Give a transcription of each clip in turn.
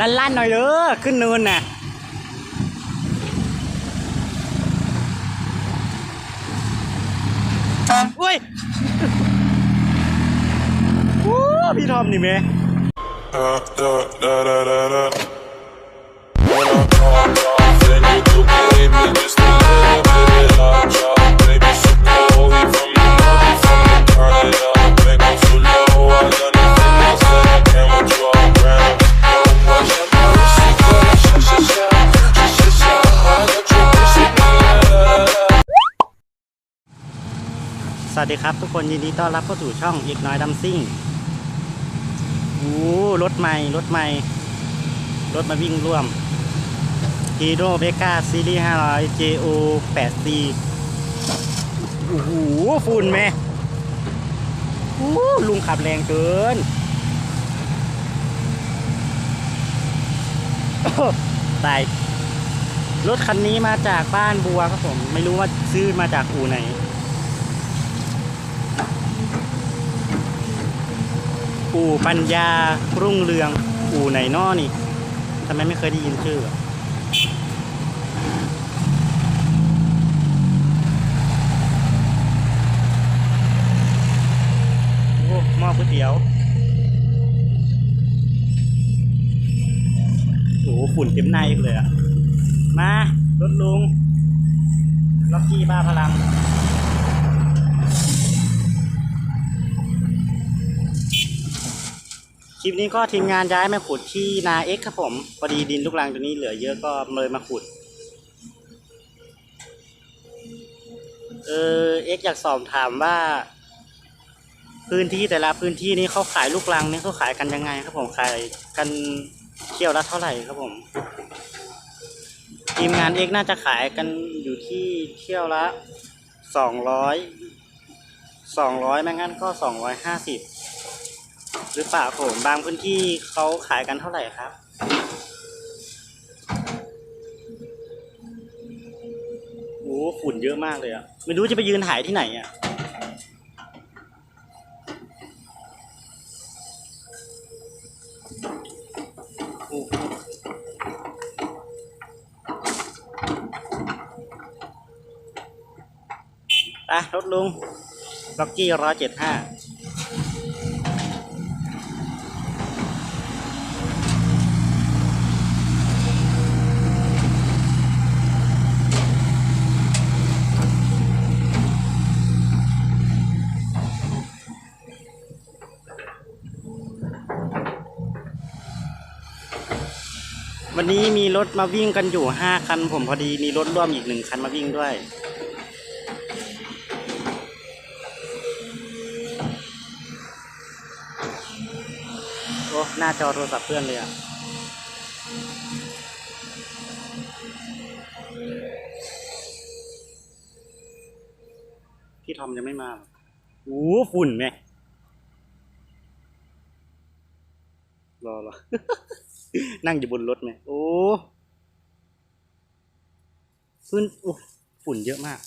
ลั่นๆหน่อยเด้อขึ้นเนินน่ะอุ้ยโอ้พี่ทอมนี่แม่ Da, da, da, da, da, da. ครับทุกคนยินดีต้อนรับเข้าสู่ช่องอีกน้อยดัมซิ่งโอ้รถใหม่รถใหม่ รถมาวิ่งร่วม Hero b e c a Series 500 JO 8C โอ้โหฝุ่นแม่โอ้ลุงขับแรงเกินตายรถคันนี้มาจากบ้านบัวครับผม ไม่รู้ว่าซื้อมาจากอู่ไหน อู่ปัญญารุ่งเรืองอู่ไหนนอนี่ทำไมไม่เคยได้ยินชื่อโอ้หม้อก๋วยเตี๋ยวโอ้โหฝุ่นเต็มในเลยอะมา รถลุง ล็อกกี้บ้าพลัง คลิปนี้ก็ทีมงานย้ายมาขุดที่นาเอ็กครับผมพอดีดินลูกรังตัวนี้เหลือเยอะก็เลยมาขุด เออเอ็กอยากสอบถามว่า พื้นที่แต่ละพื้นที่นี้เขาขายลูกรังนี่เขาขายกันยังไง ครับผมขายกันเที่ยวละเท่าไหร่ครับผม ทีมงานเอ็กน่าจะขายกันอยู่ที่เที่ยวละสองร้อยสองร้อยไม่งั้นก็สองร้อยห้าสิบ หรือเปล่าผมบางพื้นที่เขาขายกันเท่าไหร่ครับ โอ้ฝุ่นเยอะมากเลยอะไม่รู้จะไปยืนถ่ายที่ไหนอะโอ้ไปรถลุงล็อกกี้ร้อยเจ็ดห้า วันนี้มีรถมาวิ่งกันอยู่ห้าคัน ผมพอดีมีรถร่วมอีกหนึ่งคันมาวิ่งด้วย โอ้ หน้าจอโทรศัพท์เพื่อนเลยอะพี่ทอมยังไม่มาโอ้ฝุ่นไหมรอรอ นั่งอยู่บนรถไหมโอ้ฝุ่นโอ้ฝุ่นเยอะมาก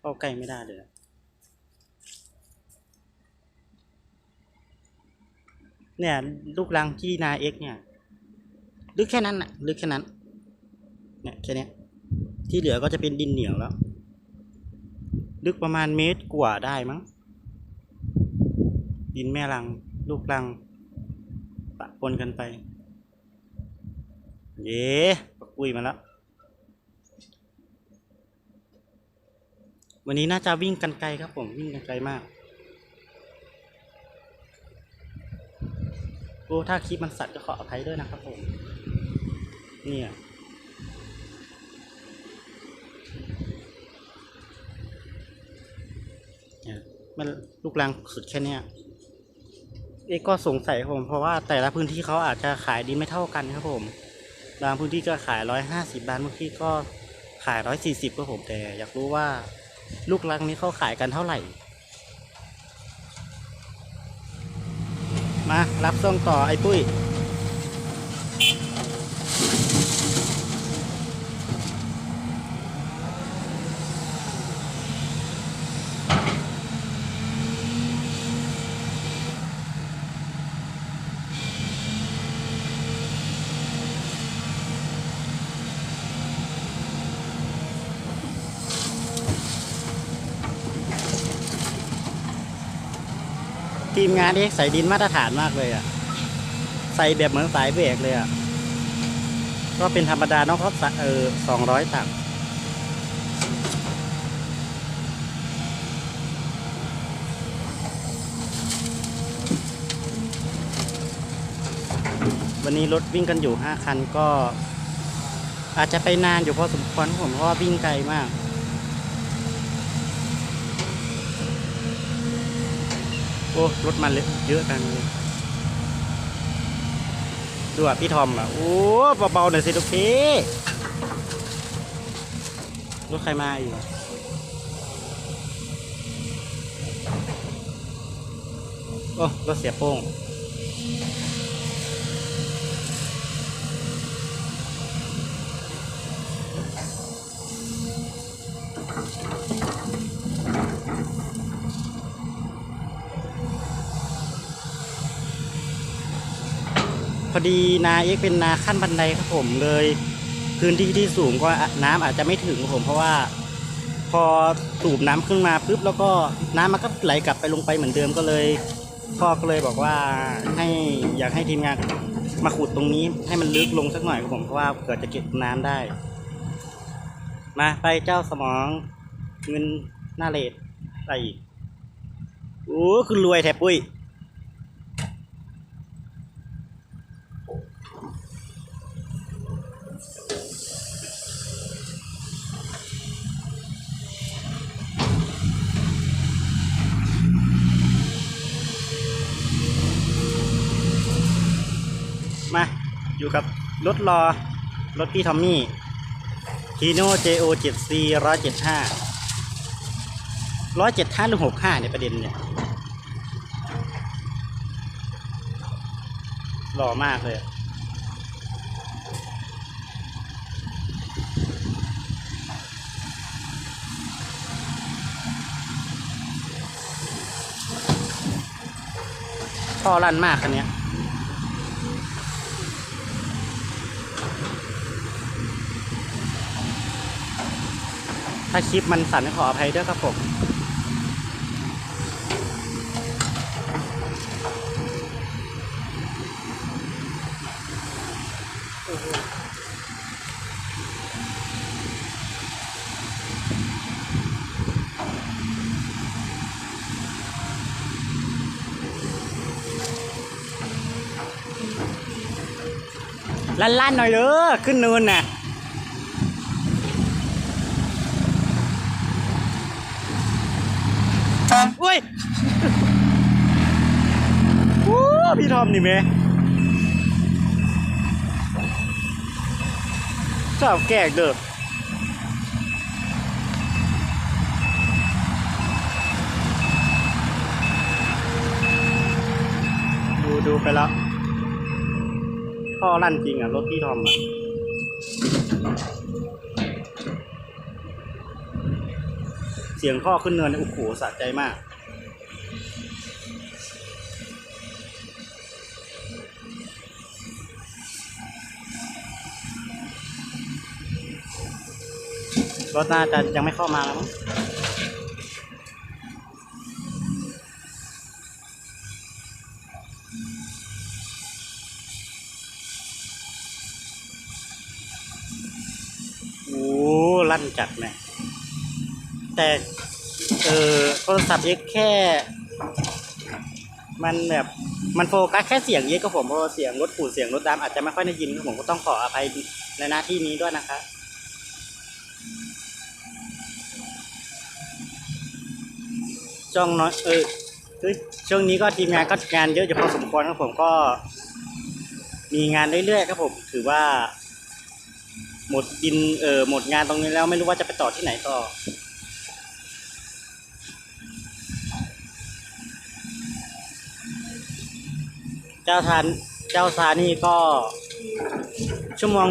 เข้าใกล้ไม่ได้เลยเนี่ยลูกรังที่นาเอ็กเนี่ยลึกแค่นั้นน่ะลึกแค่นั้นเนี่ยแค่นี้ที่เหลือก็จะเป็นดินเหนียวแล้ว ลึกประมาณเมตรกว่าได้มั้งดินแม่รัง ลูกรังปะปนกันไป เย้ปะกุยมาแล้ว วันนี้น่าจะวิ่งกันไกลครับผมวิ่งกันไกลมาก โอ้ถ้าคลิปมันสัตว์ก็ขออภัยด้วยนะครับผม เนี่ยเนี่ยมันลูกรังสุดแค่เนี้ย เอกก็สงสัยครับผมเพราะว่าแต่ละพื้นที่เขาอาจจะขายดีไม่เท่ากันครับผม บางพื้นที่ก็ขายร้อยห้าสิบบาทบางที่ก็ขายร้อยสี่สิบครับผมแต่ อยากรู้ว่าลูกรังนี้เขาขายกันเท่าไหร่ มารับส่งต่อไอ้ปุ้ย ทีมงานเอ็กใส่ดินมาตรฐานมากเลยอะใส่แบบเหมือนสายเบรกเลยอะก็เป็นธรรมดาเนาะเขาใส่เออสองร้อยตักวันนี้รถวิ่งกันอยู่ห้าคันก็ อาจจะไปนานอยู่พอสมควรผมเพราะว่าวิ่งไกลมาก โอ้รถมันเยอะจังเลยดูอะพี่ทอมอะโอ้เบาๆหน่อยสิทุกทีรถใครมาอยู่โอ้รถเสียโป้ง อดีนาเอกเป็นนาขั้นบันไดครับผมเลย พื้นที่ที่สูงก็น้ำอาจจะไม่ถึงผมเพราะว่า พอสูบน้ำขึ้นมาปุ๊บแล้วก็น้ำมันก็ไหลกลับไปลงไปเหมือนเดิมก็เลยพ่อก็เลยบอกว่าให้อยากให้ทีมงานมาขุดตรงนี้ให้มันลึกลงสักหน่อยครับผมเพราะว่าเกิดจะเก็บน้ำได้ มาไปเจ้าสมองเงินหน้าเลดอะไรอีกโอ้คือรวยแทบปุ้ย อยู่กับรถรอ รถพี่ทอมมี่ทีโน่ JO 7 C ร้อยเจ็ดห้าร้อยเจ็ดห้าหรือหกห้าในยประเด็นเนี่ยหล่อมากเลยท่อลั่นมากคันเนี้ ถ้าคลิปมันสั่นขออภัยด้วยครับผมลั่นๆหน่อยเด้อขึ้นเนินน่ะ อุ้ยโอ้พี่ทอมนี่แม่ชอบแกล้งเด้อดูดูไปแล้วท่อลั่นจริงอะ รถพี่ทอมอะ เสียงท่อขึ้นเนินเนี่ยโอ้โหสะใจมาก รถน่าจะยังไม่เข้ามาแล้วมั้งโอ้ลั่นจัดแม่ แต่เออโทรศัพท์เอ็กแค่ มันแบบมันโฟกัสแค่เสียงเยอะก็ผมเพราะเสียงรถปูดเสียงรถดำอาจจะไม่ค่อยได้ยินผมก็ต้องขออภัยในหน้าที่นี้ด้วยนะครับช่วงน้อยเออคือช่วงนี้ก็ทีมงานก็งานเยอะอยู่พอสมควรครับผมก็ มีงานเรื่อยๆครับผมถือว่า หมดดินเออหมดงานตรงนี้แล้วไม่รู้ว่าจะไปต่อที่ไหนต่อ เจ้าทานเจ้าซานี่ก็ ชั่วโมง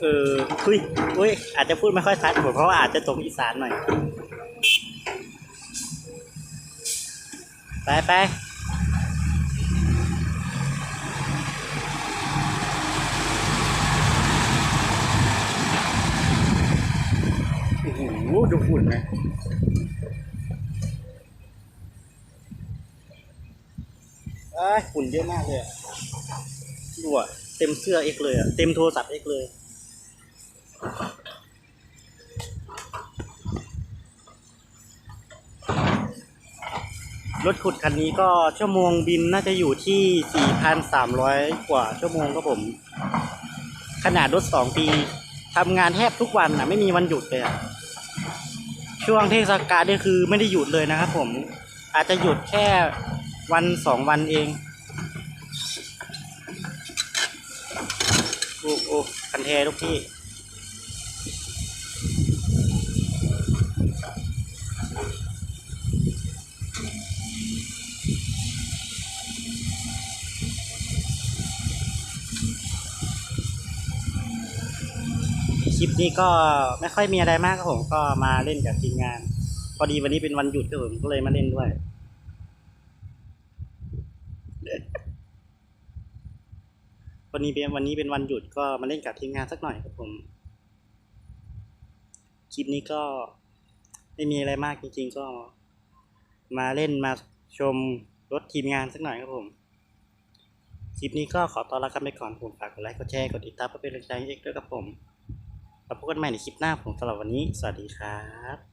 เออคุยอุ้ยอาจจะพูดไม่ค่อยชัดผมเพราะว่าอาจจะตรงอีสานหน่อย ไปไปโอ้ดูฝุ่นไหม อ้ายฝุ่นเยอะมากเลยอะดูอะเต็มเสื้อเอกเลยอะเต็มโทรศัพท์เอกเลย รถขุดคันนี้ก็ชั่วโมงบินน่าจะอยู่ที่ 4,300 กว่าชั่วโมงครับผม ขนาดรถ 2 ปีทำงานแทบทุกวันอะไม่มีวันหยุดเลยอะช่วงเทศกาลนี่คือไม่ได้หยุดเลยนะครับผมอาจจะหยุดแค่ วันสองวันเองโอ้โอ้คันแททุกที่คลิปนี้ก็ไม่ค่อยมีอะไรมากครับผมก็มาเล่นกับทีมงาน พอดีวันนี้เป็นวันหยุดครับผมก็เลยมาเล่นด้วย วันนี้เป็นวันนี้เป็นวันหยุดก็มาเล่นกับทีมงานสักหน่อยครับผม คลิปนี้ก็ไม่มีอะไรมากจริง ๆ ก็มาเล่นมาชมรถทีมงานสักหน่อยครับผม คลิปนี้ก็ขอต้อนรับกันไปก่อนผมฝากกดไลค์กดแชร์กดติดตามเพื่อเป็นกำลังใจให้เอกด้วยครับผมแล้วพบกันใหม่ในคลิปหน้าผมสำหรับวันนี้ สวัสดีครับ